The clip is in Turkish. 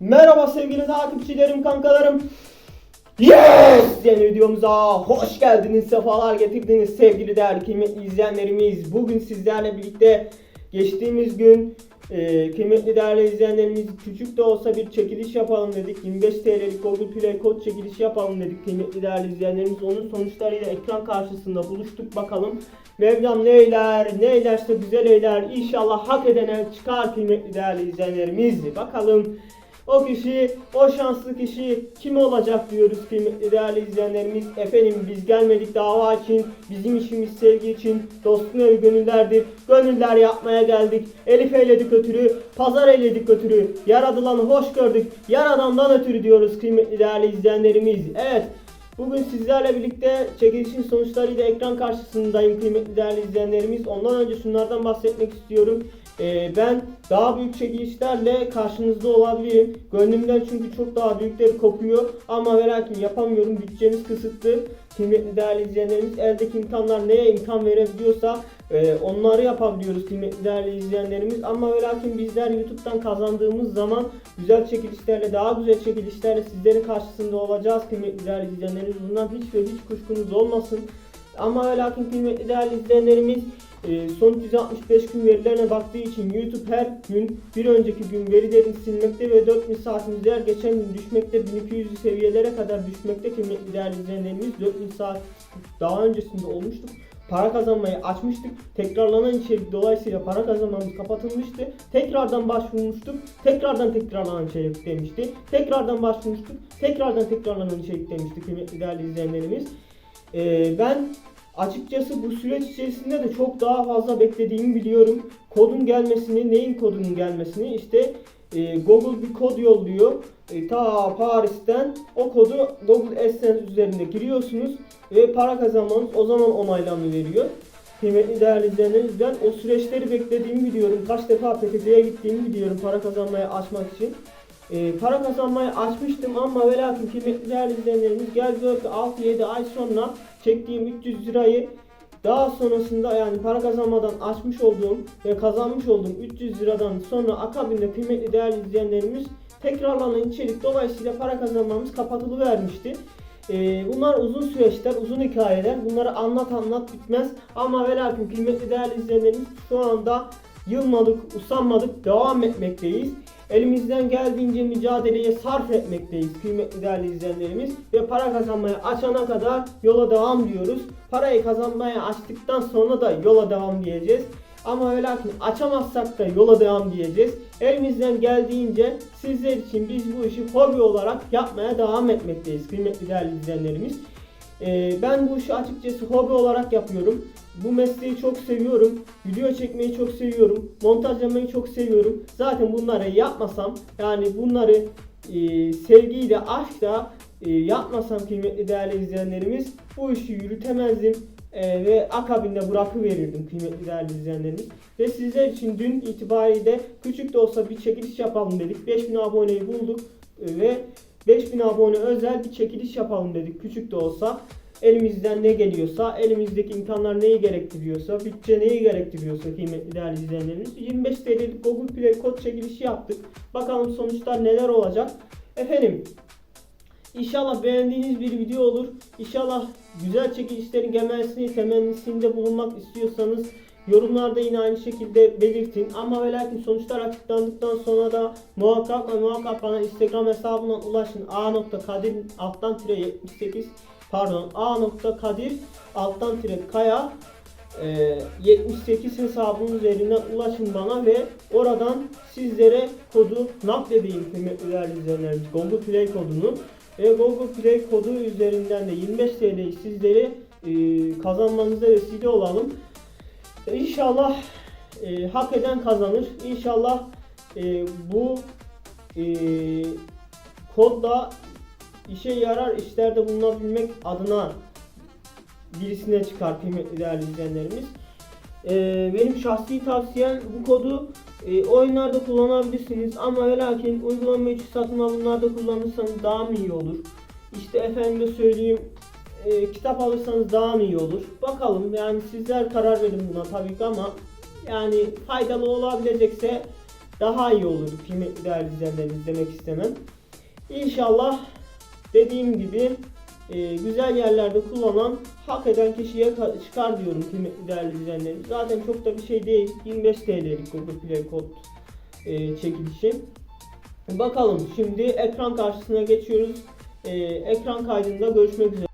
Merhaba sevgili takipçilerim, kankalarım. Yes! Yeni videomuza hoş geldiniz, sefalar getirdiniz sevgili değerli kıymetli izleyenlerimiz. Bugün sizlerle birlikte geçtiğimiz gün e, kıymetli değerli izleyenlerimiz küçük de olsa bir çekiliş yapalım dedik. 25 TL'lik Google Play kod çekilişi yapalım dedik kıymetli değerli izleyenlerimiz. Onun sonuçlarıyla ekran karşısında buluştuk bakalım. Mevlam ne eyler, ne eylerse güzel eyler. İnşallah hak edene çıkar kıymetli değerli izleyenlerimiz. Bakalım o kişi, o şanslı kişi kim olacak diyoruz kıymetli değerli izleyenlerimiz. Efendim biz gelmedik dava için, bizim işimiz sevgi için, dostun evi gönüllerdir. Gönüller yapmaya geldik. Elif eyledik ötürü, pazar eyledik ötürü. Yaradılanı hoş gördük, yaradandan ötürü diyoruz kıymetli değerli izleyenlerimiz. Evet, Bugün sizlerle birlikte çekilişin sonuçlarıyla ekran karşısındayım kıymetli değerli izleyenlerimiz. Ondan önce şunlardan bahsetmek istiyorum. Ee, ben daha büyük çekilişlerle karşınızda olabilirim. Gönlümden çünkü çok daha büyükleri kopuyor. Ama ve lakin yapamıyorum. Bütçemiz kısıtlı. Kıymetli değerli izleyenlerimiz eldeki imkanlar neye imkan verebiliyorsa e, onları yapabiliyoruz kıymetli değerli izleyenlerimiz. Ama ve lakin bizler YouTube'dan kazandığımız zaman güzel çekilişlerle daha güzel çekilişlerle sizlerin karşısında olacağız kıymetli değerli izleyenlerimiz. Bundan hiç ve hiç kuşkunuz olmasın. Ama ve lakin kıymetli değerli izleyenlerimiz e, son 365 gün verilerine baktığı için YouTube her gün bir önceki gün verilerini silmekte ve 4000 saatimiz her geçen gün düşmekte 1200 seviyelere kadar düşmekte kıymetli değerli izleyenlerimiz 4000 saat daha öncesinde olmuştuk. Para kazanmayı açmıştık. Tekrarlanan içerik dolayısıyla para kazanmamız kapatılmıştı. Tekrardan başvurmuştuk. Tekrardan tekrarlanan içerik demişti. Tekrardan başvurmuştuk. Tekrardan tekrarlanan içerik demişti kıymetli değerli izleyenlerimiz. Ee, ben açıkçası bu süreç içerisinde de çok daha fazla beklediğimi biliyorum. Kodun gelmesini, neyin kodunun gelmesini işte e, Google bir kod yolluyor. E, ta Paris'ten o kodu Google AdSense üzerinde giriyorsunuz ve para kazanmanız o zaman onaylamı veriyor. Kıymetli değerli izleyenlerimiz ben o süreçleri beklediğimi biliyorum. Kaç defa PTT'ye gittiğimi biliyorum para kazanmaya açmak için. E, para kazanmayı açmıştım ama ve lakin kıymetli değerli izleyenlerimiz gel gör ki 6-7 ay sonra çektiğim 300 lirayı daha sonrasında yani para kazanmadan açmış olduğum ve kazanmış olduğum 300 liradan sonra akabinde kıymetli değerli izleyenlerimiz tekrarlanan içerik dolayısıyla para kazanmamız kapatılıvermişti. Ee, bunlar uzun süreçler, uzun hikayeler. Bunları anlat anlat bitmez. Ama ve lakin kıymetli değerli izleyenlerimiz şu anda yılmadık, usanmadık, devam etmekteyiz. Elimizden geldiğince mücadeleye sarf etmekteyiz kıymetli değerli izleyenlerimiz. Ve para kazanmaya açana kadar yola devam diyoruz. Parayı kazanmaya açtıktan sonra da yola devam diyeceğiz. Ama ve lakin açamazsak da yola devam diyeceğiz. Elimizden geldiğince sizler için biz bu işi hobi olarak yapmaya devam etmekteyiz kıymetli değerli izleyenlerimiz. Ee, ben bu işi açıkçası hobi olarak yapıyorum. Bu mesleği çok seviyorum. Video çekmeyi çok seviyorum. Montajlamayı çok seviyorum. Zaten bunları yapmasam yani bunları e, sevgiyle, aşkla e, yapmasam kıymetli değerli izleyenlerimiz bu işi yürütemezdim. E, ve akabinde bırakıverirdim kıymetli değerli izleyenlerimiz. Ve sizler için dün itibariyle küçük de olsa bir çekiliş yapalım dedik. 5000 aboneyi bulduk e, ve 5000 abone özel bir çekiliş yapalım dedik küçük de olsa. Elimizden ne geliyorsa, elimizdeki imkanlar neyi gerektiriyorsa, bütçe neyi gerektiriyorsa kıymetli değerli izleyenlerimiz 25 TL'lik Google Play kod çekilişi yaptık. Bakalım sonuçlar neler olacak. Efendim İnşallah beğendiğiniz bir video olur. İnşallah güzel çekilişlerin gelmesini temennisinde bulunmak istiyorsanız yorumlarda yine aynı şekilde belirtin. Ama ve lakin sonuçlar açıklandıktan sonra da muhakkak ve muhakkak bana Instagram hesabından ulaşın. a.kadir alttan tire 78 pardon a.kadir alttan tire kaya e, 78 hesabım üzerinden ulaşın bana ve oradan sizlere kodu nakledeyim kıymetli değerli izleyenlerimiz. Google Play kodunu ve Google Play kodu üzerinden de 25 TL'yi sizlere e, kazanmanıza vesile olalım. E, İnşallah e, hak eden kazanır. İnşallah e, bu e, kodla işe yarar işlerde bulunabilmek adına birisine çıkar kıymetli değerli izleyenlerimiz. Ee, benim şahsi tavsiyem bu kodu e, oyunlarda kullanabilirsiniz ama ve lakin uygulama içi satın alımlarda kullanırsanız daha mı iyi olur? İşte efendime söyleyeyim e, kitap alırsanız daha mı iyi olur? Bakalım yani sizler karar verin buna tabii ki ama yani faydalı olabilecekse daha iyi olur kıymetli değerli izleyenlerimiz demek istemem. İnşallah dediğim gibi e, güzel yerlerde kullanan hak eden kişiye ka- çıkar diyorum kıymetli değerli izleyenlerimiz. Zaten çok da bir şey değil. 25 TL'lik Google Play kod e, çekilişi. Bakalım şimdi ekran karşısına geçiyoruz. E, ekran kaydında görüşmek üzere.